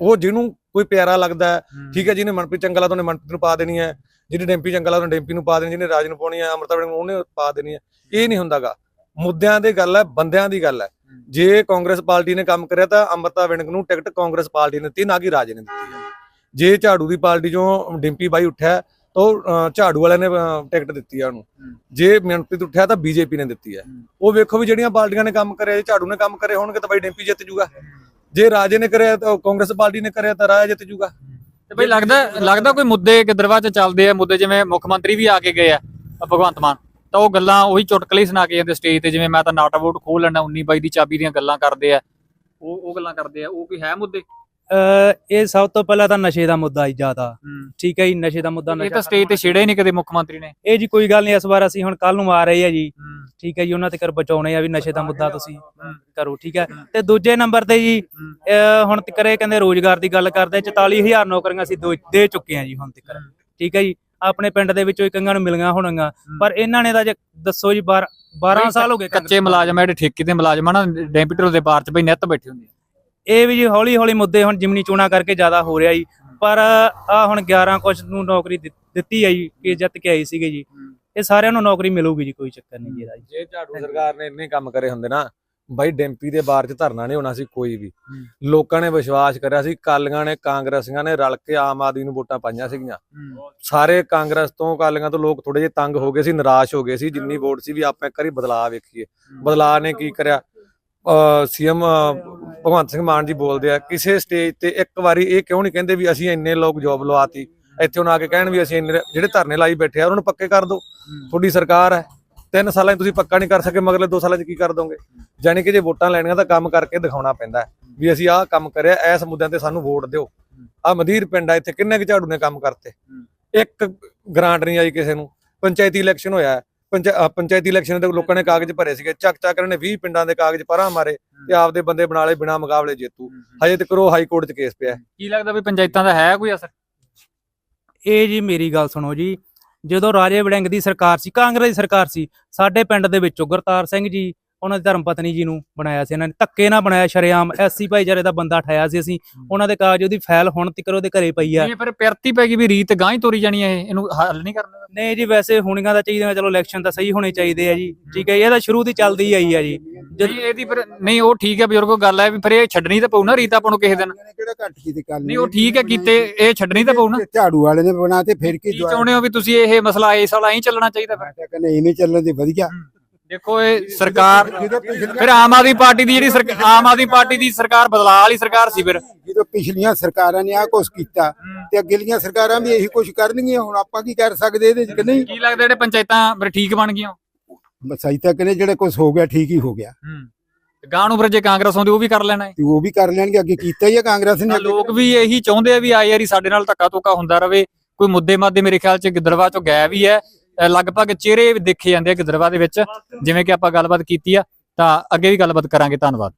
ਉਹ ਜਿਹਨੂੰ ਕੋਈ ਪਿਆਰਾ ਲੱਗਦਾ ਠੀਕ ਹੈ ਜਿਹਨੇ ਮਨਪ੍ਰੀਤ ਚੰਗਲਾ ਤੋਂ ਉਹਨੇ ਮਨਪ੍ਰੀਤ ਨੂੰ ਪਾ ਦੇਣੀ ਹੈ। ਜਿਹਨੇ ਡੈਂਪੀ ਚੰਗਲਾ ਤੋਂ ਡੈਂਪੀ ਨੂੰ ਪਾ ਦੇਣੀ ਜਿਹਨੇ ਰਾਜ ਨੂੰ ਪਾਉਣੀ ਹੈ ਅਮਰਤਾ ਨੂੰ ਉਹਨੇ ਪਾ ਦੇਣੀ ਹੈ ਇਹ ਨਹੀਂ ਹੁੰਦਾਗਾ। ਮੁੱਦਿਆਂ ਦੀ ਗੱਲ ਹੈ ਬੰਦਿਆਂ ਦੀ ਗੱਲ ਹੈ। ਜੇ ਕਾਂਗਰਸ ਪਾਰਟੀ ਨੇ ਕੰਮ ਕਰਿਆ ਤਾਂ ਅਮਰਤਾ ਵਿੰਗ ਨੂੰ ਟਿਕਟ ਕਾਂਗਰਸ ਪਾਰਟੀ ਨੇ ਦਿੱਤੀ ਨਾ ਕਿ ਰਾਜ ਨੇ ਦਿੱਤੀ ਜੇ ਝਾੜੂ ਦੀ ਪਾਰਟੀ ਚੋਂ ਡਿੰਪੀ ਬਾਈ ਉੱਠਿਆ ਤਾਂ ਝਾੜੂ ਵਾਲਿਆਂ ਨੇ ਟਿਕਟ ਦਿੱਤੀ ਆ ਉਹਨੂੰ। ਜੇ ਮਨਪ੍ਰੀਤ ਉੱਠਿਆ ਤਾਂ ਬੀਜੇਪੀ ਨੇ ਦਿੱਤੀ ਹੈ। ਉਹ ਵੇਖੋ ਵੀ ਜਿਹੜੀਆਂ ਪਾਰਟੀਆਂ ਨੇ ਕੰਮ ਕਰਿਆ ਜੇ ਝਾੜੂ ਨੇ ਕੰਮ ਕਰੇ ਹੋਣਗੇ ਤਾਂ ਬਾਈ ਡਿੰਪੀ ਜਿੱਤ ਜੂਗਾ। ਜੇ ਰਾਜੇ ਨੇ ਕਰਿਆ ਤਾਂ ਕਾਂਗਰਸ ਪਾਰਟੀ ਨੇ ਕਰਿਆ ਤਾਂ ਰਾਜਾ ਜਿੱਤ ਜੂਗਾ। ਤੇ ਬਈ ਲੱਗਦਾ ਲੱਗਦਾ ਕੋਈ ਮੁੱਦੇ ਗਦਰਵਾ ਚ ਚੱਲਦੇ ਆ, ਮੁੱਦੇ ਜਿਵੇਂ ਮੁੱਖ ਮੰਤਰੀ ਵੀ ਆ ਕੇ ਗਏ ਆ, ਭਗਵੰਤ ਮਾਨ। ਤਾਂ ਉਹ ਗੱਲਾਂ ਉਹੀ ਚੁਟਕਲੇ ਸੁਣਾ ਕੇ ਜਾਂਦੇ ਸਟੇਜ ਤੇ, ਜਿਵੇਂ ਮੈਂ ਤਾਂ ਨਾਟਾ ਵੋਟ ਖੋਲ ਲੈਣਾ 19 ਬਾਈ ਦੀ ਚਾਬੀ ਦੀਆਂ ਗੱਲਾਂ ਕਰਦੇ ਆ। ਉਹ ਉਹ ਗੱਲਾਂ ਕਰਦੇ ਆ, ਉਹ ਕੋਈ ਹੈ ਮੁੱਦੇ? ਇਹ ਸਭ ਤੋਂ ਪਹਿਲਾਂ ਤਾਂ ਨਸ਼ੇ ਦਾ ਮੁੱਦਾ ਹੀ ਜ਼ਿਆਦਾ। ਠੀਕ ਹੈ ਜੀ ਨਸ਼ੇ ਦਾ ਮੁੱਦਾ ਇਹ ਨਸ਼ਾ ਤਾਂ ਸਟੇਜ ਤੇ ਛੇੜਿਆ ਹੀ ਨਹੀਂ ਕਦੇ ਮੁੱਖ ਮੰਤਰੀ ਨੇ। ਇਹ ਜੀ ਕੋਈ ਗੱਲ ਨਹੀਂ ਇਸ ਵਾਰ ਅਸੀਂ ਹੁਣ ਕੱਲ ਨੂੰ ਆ ਰਹੇ ਆ ਜੀ। ਠੀਕ ਹੈ ਜੀ ਉਹਨਾਂ ਤੇ ਕਰ ਬਚਾਉਣੇ ਆ ਵੀ ਨਸ਼ੇ ਦਾ ਮੁੱਦਾ ਤੁਸੀਂ ਕਰੋ ਠੀਕ ਹੈ। ਤੇ ਦੂਜੇ ਨੰਬਰ ਤੇ ਜੀ ਅਹ ਹੁਣ ਤੱਕ ਇਹ ਕਹਿੰਦੇ ਰੋਜ਼ਗਾਰ ਦੀ ਗੱਲ ਕਰਦੇ 44000 ਨੌਕਰੀਆਂ ਅਸੀਂ ਦੋ- ਦੇ ਚੁੱਕੇ ਆ ਜੀ ਹੁਣ ਤੱਕ। ਠੀਕ ਹੈ ਜੀ ਆਪਣੇ ਪਿੰਡ ਦੇ ਵਿੱਚੋਂ ਕਈਆਂ ਨੂੰ ਮਿਲੀਆਂ ਹੋਣਗੀਆਂ। ਪਰ ਇਹਨਾਂ ਨੇ ਤਾਂ ਜੇ ਦੱਸੋ ਜੀ 12 12 ਸਾਲ ਹੋ ਗਏ ਕੱਚੇ ਮੁਲਾਜ਼ਮ ਆ ਜਿਹੜੇ ਠੇਕੇ ਦੇ ਮੁਲਾਜ਼ਮ ਆ ਨਾ ਡੈਂਪੀਟਰ ਦੇ ਬਾਰ ਚ ਬਈ ਨਿੱਤ ਬੈਠੇ ਹੁੰਦੇ ਆ। ਇਹ ਵੀ ਜੀ ਹੌਲੀ ਹੌਲੀ ਮੁੱਦੇ ਹੁਣ ਜਿਮਨੀ ਚੋਣਾਂ ਕਰਕੇ ਜ਼ਿਆਦਾ ਹੋ ਰਿਹਾ ਜੀ। ਪਰ ਆ ਹੁਣ 11 ਕੁਛ ਨੂੰ ਨੌਕਰੀ ਦਿੱਤੀ ਜੀ ਕਿ ਜਿੱਤ ਕੇ ਆਈ ਸੀਗੇ ਜੀ। ਇਹ ਸਾਰਿਆਂ ਨੂੰ ਨੌਕਰੀ ਮਿਲੂਗੀ ਜੀ ਕੋਈ ਚੱਕਰ ਨਹੀਂ ਜੀ ਜੇ। ਝਾੜੂ ਸਰਕਾਰ ਨੇ ਇੰਨੇ ਕੰਮ ਕਰੇ ਹੁੰਦੇ ਨਾ ਬਾਈ ਡੈਂਪੀ ਦੇ ਬਾਰ 'ਚ ਧਰਨਾ ਨਹੀਂ ਹੋਣਾ ਸੀ ਕੋਈ ਵੀ। ਲੋਕਾਂ ਨੇ ਵਿਸ਼ਵਾਸ ਕਰਿਆ ਸੀ ਕਾਲੀਆਂ ਨੇ ਕਾਂਗਰਸੀਆਂ ਨੇ ਰਲ ਕੇ ਆਮ ਆਦਮੀ ਨੂੰ ਵੋਟਾਂ ਪਾਈਆਂ ਸੀਗੀਆਂ। ਸਾਰੇ ਕਾਂਗਰਸ ਤੋਂ ਕਾਲੀਆਂ ਤੋਂ ਲੋਕ ਥੋੜੇ ਜਿਹੇ ਤੰਗ ਹੋ ਗਏ ਸੀ ਨਿਰਾਸ਼ ਹੋ ਗਏ ਸੀ ਜਿੰਨੀ ਵੋਟ ਸੀ ਵੀ ਆਪਾਂ ਇੱਕ ਵਾਰੀ ਬਦਲਾਅ ਵੇਖੀਏ। ਬਦਲਾਅ ਨੇ ਕੀ ਕਰਿਆ? ਸੀਐਮ ਭਗਵੰਤ ਸਿੰਘ ਮਾਨ ਜੀ ਬੋਲਦੇ ਆ ਕਿਸੇ ਸਟੇਜ ਤੇ ਇੱਕ ਵਾਰੀ ਇਹ ਕਿਉਂ ਨਹੀਂ ਕਹਿੰਦੇ ਵੀ ਅਸੀਂ ਇੰਨੇ ਲੋਕ ਜੋਬ ਲਵਾਤੀ? ਇੱਥੇ ਹੁਣ ਆ ਕੇ ਕਹਿਣ ਵੀ ਅਸੀਂ ਇੰਨੇ ਜਿਹੜੇ ਧਰਨੇ ਲਾਈ ਬੈਠੇ ਆ ਉਹਨਾਂ ਨੂੰ ਪੱਕੇ ਕਰ ਦਿਓ ਤੁਹਾਡੀ ਸਰਕਾਰ ਹੈ। ਤਿੰਨ ਸਾਲਾਂ 'ਚ ਤੁਸੀਂ ਪੱਕਾ ਨਹੀਂ ਕਰ ਸਕੇ ਮਗਰਲੇ ਦੋ ਸਾਲਾਂ 'ਚ ਕੀ ਕਰ ਦੋਗੇ? ਯਾਨੀ ਕਿ ਜੇ ਵੋਟਾਂ ਲੈਣੀਆਂ ਤਾਂ ਕੰਮ ਕਰਕੇ ਦਿਖਾਉਣਾ ਪੈਂਦਾ ਵੀ ਅਸੀਂ ਆਹ ਕੰਮ ਕਰਿਆ ਇਸ ਮੁੱਦਿਆਂ ਤੇ ਸਾਨੂੰ ਵੋਟ ਦਿਓ। ਆ ਮਧੀਰ ਪਿੰਡ ਆ ਇੱਥੇ ਕਿੰਨੇ ਕੁ ਝਾੜੂ ਨੇ ਕੰਮ ਕਰਤੇ? ਇੱਕ ਗ੍ਰਾਂਟ ਨਹੀਂ ਆਈ ਕਿਸੇ ਨੂੰ। ਪੰਚਾਇਤੀ ਇਲੈਕਸ਼ਨ ਹੋਇਆ ਪੰਚਾਇਤੀ ਇਲੈਕਸ਼ਨ ਦੇ ਲੋਕਾਂ ਨੇ ਕਾਗਜ਼ ਭਰੇ ਸੀਗੇ। ਚੱਕ ਚੱਕ ਇਹਨਾਂ ਨੇ 20 ਪਿੰਡਾਂ ਦੇ ਕਾਗਜ਼ ਪਰਾਂ ਮਾਰੇ ਤੇ ਆਪਦੇ ਬੰਦੇ ਬਣਾ ਲਏ ਬਿਨਾਂ ਮੁਕਾਬਲੇ ਜੇਤੂ। ਹਜੇ ਤੱਕ ਉਹ ਹਾਈ ਕੋਰਟ 'ਚ ਕੇਸ ਪਿਆ। ਕੀ ਲੱਗਦਾ ਵੀ ਪੰਚਾਇਤਾਂ ਦਾ ਹੈ ਕੋਈ ਅਸਰ? ਇਹ ਜੀ ਮੇਰੀ ਗੱਲ ਸੁਣੋ ਜੀ। ਜਦੋਂ ਰਾਜੇ ਵੜਿੰਗ ਦੀ ਸਰਕਾਰ ਸੀ ਕਾਂਗਰਸ ਦੀ ਸਰਕਾਰ ਸੀ ਸਾਡੇ ਪਿੰਡ ਦੇ ਵਿੱਚੋਂ ਗੁਰਤਾਰ ਸਿੰਘ ਜੀ ਉਹਨਾਂ ਦੀ ਧਰਮ ਪਤਨੀ ਜੀ ਨੂੰ ਬਣਾਇਆ ਸੀ ਇਹਨਾਂ ਨੇ ਧੱਕੇ ਨਾਲ ਬਣਾਇਆ ਸ਼ਰੇਆਮ ਐਸਸੀ ਭਾਈਚਾਰੇ ਦਾ ਬੰਦਾ ਠਾਇਆ ਸੀ ਅਸੀਂ ਉਹਨਾਂ ਦੇ ਕਾਗਜ਼ ਉਹਦੀ ਫਾਈਲ ਹੁਣ ਤੱਕ ਉਹਦੇ ਘਰੇ ਪਈ ਆ। ਇਹ ਫਿਰ ਪਿਰਤੀ ਪੈ ਗਈ ਵੀ ਰੀਤ ਗਾਂ ਹੀ ਤੋਰੀ ਜਾਣੀ ਹੈ ਇਹ ਇਹਨੂੰ ਹੱਲ ਨਹੀਂ ਕਰਨਾ। ਨਹੀਂ ਜੀ ਵੈਸੇ ਹੋਣੀਆਂ ਦਾ ਚਾਹੀਦਾ ਚਲੋ ਇਲੈਕਸ਼ਨ ਤਾਂ ਸਹੀ ਹੋਣੇ ਚਾਹੀਦੇ ਆ ਜੀ ਠੀਕ ਹੈ ਜੀ, ਇਹ ਤਾਂ ਸ਼ੁਰੂ ਦੀ ਚੱਲਦੀ ਆਈ ਆ ਜੀ। ਨਹੀਂ ਇਹਦੀ ਫਿਰ ਨਹੀਂ ਉਹ ਠੀਕ ਹੈ ਬਜ਼ੁਰਗੋ ਗੱਲ ਹੈ ਵੀ ਫਿਰ ਇਹ ਛੱਡਣੀ ਤਾਂ ਪਊ ਨਾ ਰੀਤ ਆਪਾਂ ਨੂੰ ਕਿਸੇ ਦਿਨ। ਕਿਹੜਾ ਘੱਟ ਕੀਤੀ ਨਹੀਂ ਉਹ ਠੀਕ ਹੈ ਕੀਤੇ ਇਹ ਛੱਡਣੀ ਤਾਂ ਪਊ ਨਾ। ਝਾੜੂ ਵਾਲੇ ਨੇ ਬਣਾਤੇ ਫਿਰ ਕੀ ਚਾਹੁੰਦੇ ਹੋ ਵੀ ਤੁਸੀਂ ਇਹ ਮਸਲਾ ਇਸ ਵਾਲਾ ਐਂ ਚੱਲਣਾ ਚਾਹੀਦਾ ਫਿਰ? ਕਹਿੰਦਾ ਇਵੇਂ ਚੱਲਣ ਦੀ ਵਧੀਆ। ਦੇਖੋ ਇਹ ਸਰਕਾਰ ਫਿਰ ਆਮ ਆਦਮੀ ਪਾਰਟੀ ਦੀ ਜਿਹੜੀ ਸਰਕਾਰ ਆਮ ਆਦਮੀ ਪਾਰਟੀ ਦੀ ਸਰਕਾਰ ਬਦਲਾਅ ਵਾਲੀ ਸਰਕਾਰ ਸੀ ਫਿਰ। ਜਦੋਂ ਪਿਛਲੀਆਂ ਸਰਕਾਰਾਂ ਨੇ ਆਹ ਕੁਛ ਕੀਤਾ ਤੇ ਅੱਗੇਲੀਆਂ ਸਰਕਾਰਾਂ ਵੀ ਇਹੀ ਕੁਛ ਕਰਨਗੀਆਂ ਹੁਣ ਆਪਾਂ ਕੀ ਕਰ ਸਕਦੇ ਇਹਦੇ ਚ ਕਿ ਨਹੀਂ? ਕੀ ਲੱਗਦਾ ਜਿਹੜੇ ਪੰਚਾਇਤਾਂ ਫਿਰ ਠੀਕ ਬਣ ਗਈਆਂ? ਬਸਾਈ ਤੱਕ ਨੇ ਜਿਹੜਾ ਕੁਛ ਹੋ ਗਿਆ ਠੀਕ ਹੀ ਹੋ ਗਿਆ। ਗਾਂ ਨੂੰ ਫਿਰ ਜੇ ਕਾਂਗਰਸ ਆਉਂਦੀ ਉਹ ਵੀ ਕਰ ਲੈਣਾ ਹੈ ਤੇ ਉਹ ਵੀ ਕਰ ਲੈਣਗੇ ਅੱਗੇ ਕੀਤਾ ਹੀ ਆ ਕਾਂਗਰਸ ਨੇ ਤਾਂ। ਲੋਕ ਵੀ ਇਹੀ ਚਾਹੁੰਦੇ ਆ ਵੀ ਆਏ ਯਾਰੀ ਸਾਡੇ ਨਾਲ ਧੱਕਾ ਧੋਕਾ ਹੁੰਦਾ ਰਵੇ। ਕੋਈ ਮੁੱਦੇ ਮਾਦੇ ਮੇਰੇ ਖਿਆਲ ਚ ਗਿੱਦੜਵਾ ਚੋਂ ਗਾਇਬ ਹੀ ਹੈ। ਲਗਭਗ ਚਿਹਰੇ ਦੇਖੇ ਜਾਂਦੇ ਆ ਗਿੱਦੜਵਾ ਦੇ ਵਿੱਚ, ਜਿਵੇਂ ਕਿ ਆਪਾਂ ਗੱਲਬਾਤ ਕੀਤੀ ਆ, ਤਾਂ ਅੱਗੇ ਵੀ ਗੱਲਬਾਤ ਕਰਾਂਗੇ, ਧੰਨਵਾਦ।